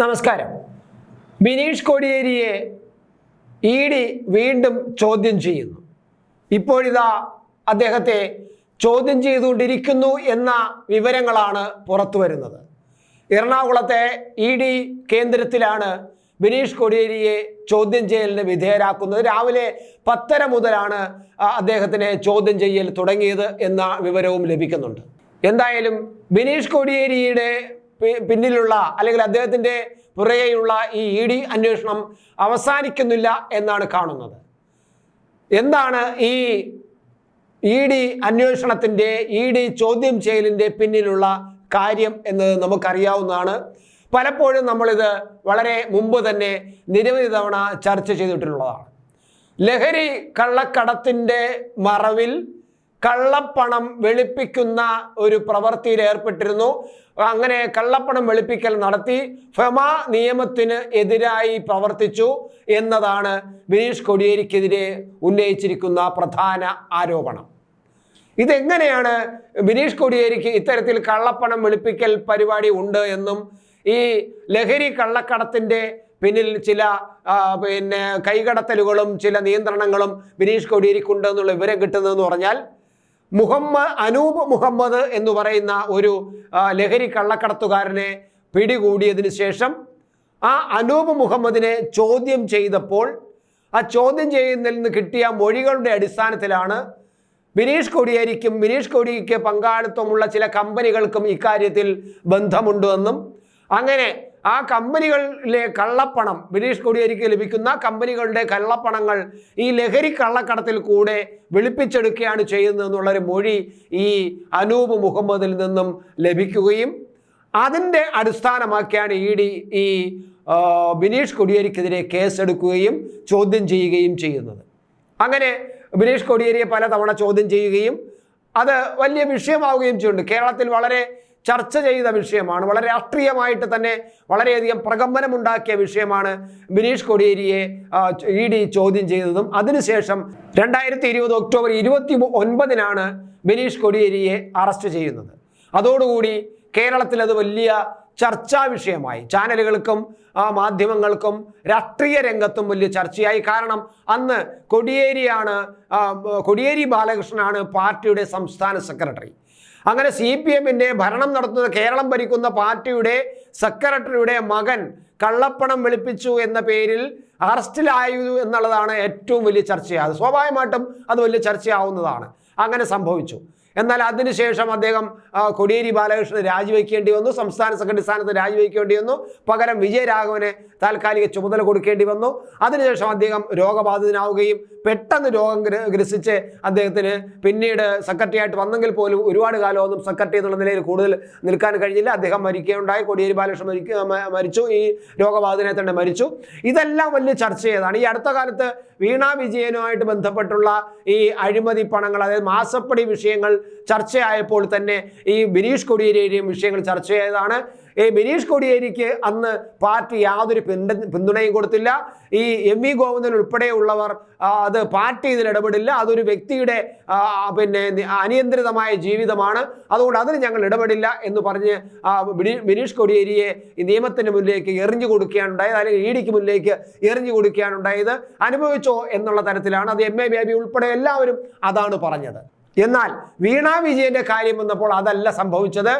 നമസ്കാരം. Bineesh കോടിയേരിയെ E D വീണ്ടും ചോദ്യം ചെയ്യുന്നു. ഇപ്പോഴിതാ അദ്ദേഹത്തെ ചോദ്യം ചെയ്തുകൊണ്ടിരിക്കുന്നു എന്ന വിവരങ്ങളാണ് പുറത്തു വരുന്നത്. എറണാകുളത്തെ ഇ ഡി കേന്ദ്രത്തിലാണ് ബിനീഷ് കോടിയേരിയെ ചോദ്യം ചെയ്യലിന് വിധേയരാക്കുന്നത്. രാവിലെ പത്തര മുതലാണ് അദ്ദേഹത്തിനെ ചോദ്യം ചെയ്യൽ തുടങ്ങിയത് എന്ന വിവരവും ലഭിക്കുന്നുണ്ട്. എന്തായാലും ബിനീഷ് കോടിയേരിയുടെ പിന്നിലുള്ള അല്ലെങ്കിൽ അദ്ദേഹത്തിന്റെ പുറകെയുള്ള ഈ ഇ ഡി അന്വേഷണം അവസാനിക്കുന്നില്ല എന്നാണ് കാണുന്നത്. എന്താണ് ഈ ഇ ഡി അന്വേഷണത്തിന്റെ ഇ ഡി ചോദ്യം ചെയ്യലിന്റെ പിന്നിലുള്ള കാര്യം എന്നത് നമുക്കറിയാവുന്നതാണ്. പലപ്പോഴും നമ്മളിത് വളരെ മുമ്പ് തന്നെ നിരവധി തവണ ചർച്ച ചെയ്തിട്ടുള്ളതാണ്. ലഹരി കള്ളക്കടത്തിന്റെ മറവിൽ കള്ളപ്പണം വെളുപ്പിക്കുന്ന ഒരു പ്രവൃത്തിയിൽ ഏർപ്പെട്ടിരുന്നു. അങ്ങനെ കള്ളപ്പണം വെളുപ്പിക്കൽ നടത്തി ഫെമ നിയമത്തിന് എതിരായി പ്രവർത്തിച്ചു എന്നതാണ് ബിനീഷ് കൊടിയേരിക്കെതിരെ ഉന്നയിച്ചിരിക്കുന്ന പ്രധാന ആരോപണം. ഇതെങ്ങനെയാണ് ബിനീഷ് കൊടിയേരിക്ക് ഇത്തരത്തിൽ കള്ളപ്പണം വെളുപ്പിക്കൽ പരിപാടി ഉണ്ട് എന്നും ഈ ലഹരി കള്ളക്കടത്തിന്റെ പിന്നിൽ ചില പിന്നെ കൈകടത്തലുകളും ചില നിയന്ത്രണങ്ങളും ബിനീഷ് കൊടിയേരിക്കുണ്ട് എന്നുള്ള വിവരം കിട്ടുന്നതെന്ന് പറഞ്ഞാൽ മുഹമ്മദ് അനൂപ് മുഹമ്മദ് എന്ന് പറയുന്ന ഒരു ലഹരി കള്ളക്കടത്തുകാരനെ പിടികൂടിയതിന് ശേഷം ആ അനൂപ് മുഹമ്മദിനെ ചോദ്യം ചെയ്തപ്പോൾ ആ ചോദ്യം ചെയ്യുന്നതിൽ നിന്ന് കിട്ടിയ മൊഴികളുടെ അടിസ്ഥാനത്തിലാണ് ബിനീഷ് കോടിയേരിക്കും ബിനീഷ് കോടിക്ക് പങ്കാളിത്തമുള്ള ചില കമ്പനികൾക്കും ഇക്കാര്യത്തിൽ ബന്ധമുണ്ടെന്നും അങ്ങനെ ആ കമ്പനികളിലെ കള്ളപ്പണം ബിനീഷ് കോടിയേരിക്ക് ലഭിക്കുന്ന കമ്പനികളുടെ കള്ളപ്പണങ്ങൾ ഈ ലഹരി കള്ളക്കടത്തിൽ കൂടെ വെളുപ്പിച്ചെടുക്കുകയാണ് ചെയ്യുന്നതെന്നുള്ളൊരു മൊഴി ഈ അനൂപ് മുഹമ്മദിൽ നിന്നും ലഭിക്കുകയും അതിന്റെ അടിസ്ഥാനമാക്കിയാണ് ഇ ഡി ഈ ബിനീഷ് കൊടിയേരിക്കെതിരെ കേസെടുക്കുകയും ചോദ്യം ചെയ്യുകയും ചെയ്യുന്നത്. അങ്ങനെ ബിനീഷ് കൊടിയേരിയെ പലതവണ ചോദ്യം ചെയ്യുകയും അത് വലിയ വിഷയമാവുകയും ചെയ്യുന്നുണ്ട്. കേരളത്തിൽ വളരെ ചർച്ച ചെയ്ത വിഷയമാണ്. വളരെ രാഷ്ട്രീയമായിട്ട് തന്നെ വളരെയധികം പ്രകമ്പനമുണ്ടാക്കിയ വിഷയമാണ് ബിനീഷ് കൊടിയേരിയെ ഇ ഡി ചോദ്യം ചെയ്തതും. അതിനുശേഷം രണ്ടായിരത്തി ഇരുപത് ഒക്ടോബർ ഇരുപത്തി ഒൻപതിനാണ് ബിനീഷ് കൊടിയേരിയെ അറസ്റ്റ് ചെയ്യുന്നത്. അതോടുകൂടി കേരളത്തിൽ അത് വലിയ ചർച്ചാ വിഷയമായി. ചാനലുകൾക്കും മാധ്യമങ്ങൾക്കും രാഷ്ട്രീയ രംഗത്തും വലിയ ചർച്ചയായി. കാരണം അന്ന് കൊടിയേരിയാണ് കൊടിയേരി ബാലകൃഷ്ണനാണ് പാർട്ടിയുടെ സംസ്ഥാന സെക്രട്ടറി. അങ്ങനെ സി പി എമ്മിന്റെ ഭരണം നടത്തുന്ന കേരളം ഭരിക്കുന്ന പാർട്ടിയുടെ സെക്രട്ടറിയുടെ മകൻ കള്ളപ്പണം വെളുപ്പിച്ചു എന്ന പേരിൽ അറസ്റ്റിലായു എന്നുള്ളതാണ് ഏറ്റവും വലിയ ചർച്ചയായത് സ്വാഭാവികമായിട്ടും അത് വലിയ ചർച്ചയാവുന്നതാണ്. അങ്ങനെ സംഭവിച്ചു. എന്നാൽ അതിനുശേഷം അദ്ദേഹം കോടിയേരി ബാലകൃഷ്ണൻ രാജിവെക്കേണ്ടി വന്നു. സംസ്ഥാന സെക്രട്ടറി സ്ഥാനത്ത് രാജിവെക്കേണ്ടി വന്നു. പകരം വിജയരാഘവനെ താൽക്കാലിക ചുമതല കൊടുക്കേണ്ടി വന്നു. അതിനുശേഷം അദ്ദേഹം രോഗബാധിതനാവുകയും പെട്ടെന്ന് രോഗം ഗ്ര- ഗ്രസിച്ച് അദ്ദേഹത്തിന് പിന്നീട് സെക്രട്ടറി ആയിട്ട് വന്നെങ്കിൽ പോലും ഒരുപാട് കാലമൊന്നും സെക്രട്ടറി എന്നുള്ള നിലയിൽ കൂടുതൽ നിൽക്കാൻ കഴിഞ്ഞില്ല. അദ്ദേഹം മരിക്കുകയുണ്ടായി. കോടിയേരി ബാലകൃഷ്ണൻ മരിക്കുക മരിച്ചു. ഈ രോഗബാധിതനെ തന്നെ മരിച്ചു. ഇതെല്ലാം വലിയ ചർച്ച ചെയ്തതാണ് ഈ അടുത്ത കാലത്ത് വീണ വിജയനുമായിട്ട് ബന്ധപ്പെട്ടുള്ള ഈ അഴിമതി പണങ്ങൾ അതായത് മാസപ്പടി വിഷയങ്ങൾ ചർച്ചയായപ്പോൾ തന്നെ ഈ ബിനീഷ് കൊടിയേരിയുടെയും വിഷയങ്ങൾ ചർച്ച ചെയ്തതാണ് ഈ ബിനീഷ് കോടിയേരിക്ക് അന്ന് പാർട്ടി യാതൊരു പിന്തു പിന്തുണയും കൊടുത്തില്ല. ഈ എം വി ഗോവിന്ദൻ ഉൾപ്പെടെയുള്ളവർ അത് പാർട്ടി ഇതിൽ ഇടപെടില്ല. അതൊരു വ്യക്തിയുടെ പിന്നെ അനിയന്ത്രിതമായ ജീവിതമാണ്. അതുകൊണ്ട് അതിന് ഞങ്ങൾ ഇടപെടില്ല എന്ന് പറഞ്ഞ് ബിനീഷ് കോടിയേരിയെ നിയമത്തിന് മുന്നിലേക്ക് എറിഞ്ഞു കൊടുക്കുകയാണ് ഉണ്ടായത് അല്ലെങ്കിൽ ഇ ഡിക്ക് മുന്നിലേക്ക് എറിഞ്ഞു കൊടുക്കുകയാണ് ഉണ്ടായത് അനുഭവിച്ചോ എന്നുള്ള തരത്തിലാണ്. അത് എം എ ബേബി ഉൾപ്പെടെ എല്ലാവരും അതാണ് പറഞ്ഞത്. എന്നാൽ വീണ വിജയന്റെ കാര്യം വന്നപ്പോൾ അതല്ല സംഭവിച്ചത്.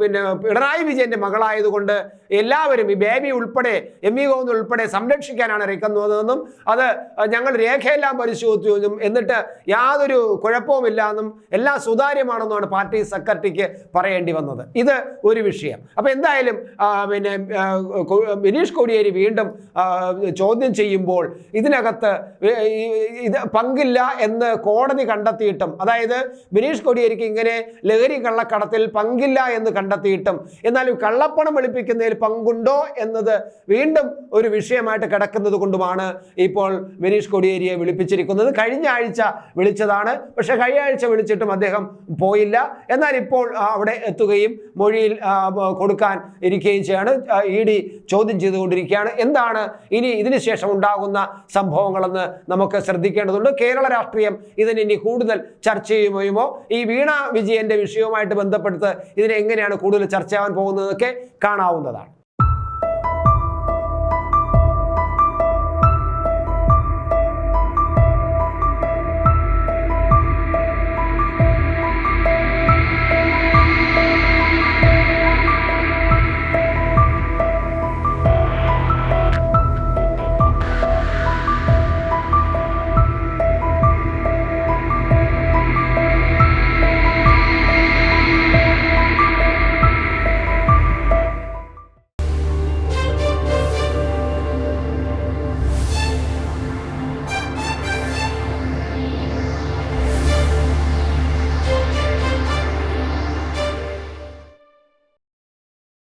പിന്നെ പിണറായി വിജയന്റെ മകളായതുകൊണ്ട് എല്ലാവരും ഈ ബേബി ഉൾപ്പെടെ എം വി ഗോവിന്ദ് ഉൾപ്പെടെ സംരക്ഷിക്കാനാണ് ഇറക്കുന്നതെന്നും അത് ഞങ്ങൾ രേഖയെല്ലാം പരിശോധിച്ചു എന്നിട്ട് യാതൊരു കുഴപ്പവുമില്ല എന്നും എല്ലാം സുതാര്യമാണെന്നുമാണ് പാർട്ടി സെക്രട്ടറിക്ക് പറയേണ്ടി വന്നത്. ഇത് ഒരു വിഷയം. അപ്പോൾ എന്തായാലും പിന്നെ ബിനീഷ് കോടിയേരി വീണ്ടും ചോദ്യം ചെയ്യുമ്പോൾ ഇതിനകത്ത് ഇത് പങ്കില്ല എന്ന് കോടതി കണ്ടെത്തിയിട്ടും അതായത് ബിനീഷ് കൊടിയേരിക്ക് ഇങ്ങനെ ലഹരി കള്ളക്കടത്തിൽ പങ്കില്ല എന്ന് കണ്ടെത്തിയിട്ടും എന്നാൽ കള്ളപ്പണം വെളുപ്പിക്കുന്നതിൽ പങ്കുണ്ടോ എന്നത് വീണ്ടും ഒരു വിഷയമായിട്ട് കിടക്കുന്നത് കൊണ്ടുമാണ് ഇപ്പോൾ ബിനീഷ് കൊടിയേരിയെ വിളിപ്പിച്ചിരിക്കുന്നത്. കഴിഞ്ഞ ആഴ്ച വിളിച്ചതാണ്. പക്ഷെ കഴിഞ്ഞ ആഴ്ച വിളിച്ചിട്ടും അദ്ദേഹം പോയില്ല. എന്നാൽ ഇപ്പോൾ അവിടെ എത്തുകയും മൊഴിയിൽ കൊടുക്കാൻ ഇരിക്കുകയും ചെയ്യാണ്. ഇ ഡി ചോദ്യം ചെയ്തുകൊണ്ടിരിക്കുകയാണ്. എന്താണ് ഇനി ഇതിന് ശേഷം ഉണ്ടാകുന്ന സംഭവങ്ങളെന്ന് നമുക്ക് ശ്രദ്ധിക്കേണ്ടതുണ്ട്. കേരള രാഷ്ട്രീയം ഇതിന് ഇനി കൂടുതൽ ചർച്ച ചെയ്യുമോ ഈ വീണ വിജയന്റെ വിഷയവുമായിട്ട് ബന്ധപ്പെടുത്ത് ഇതിനെങ്ങനെയാണ് കൂടുതൽ ചർച്ചയാവാൻ പോകുന്നതൊക്കെ കാണാവുന്നതാണ്.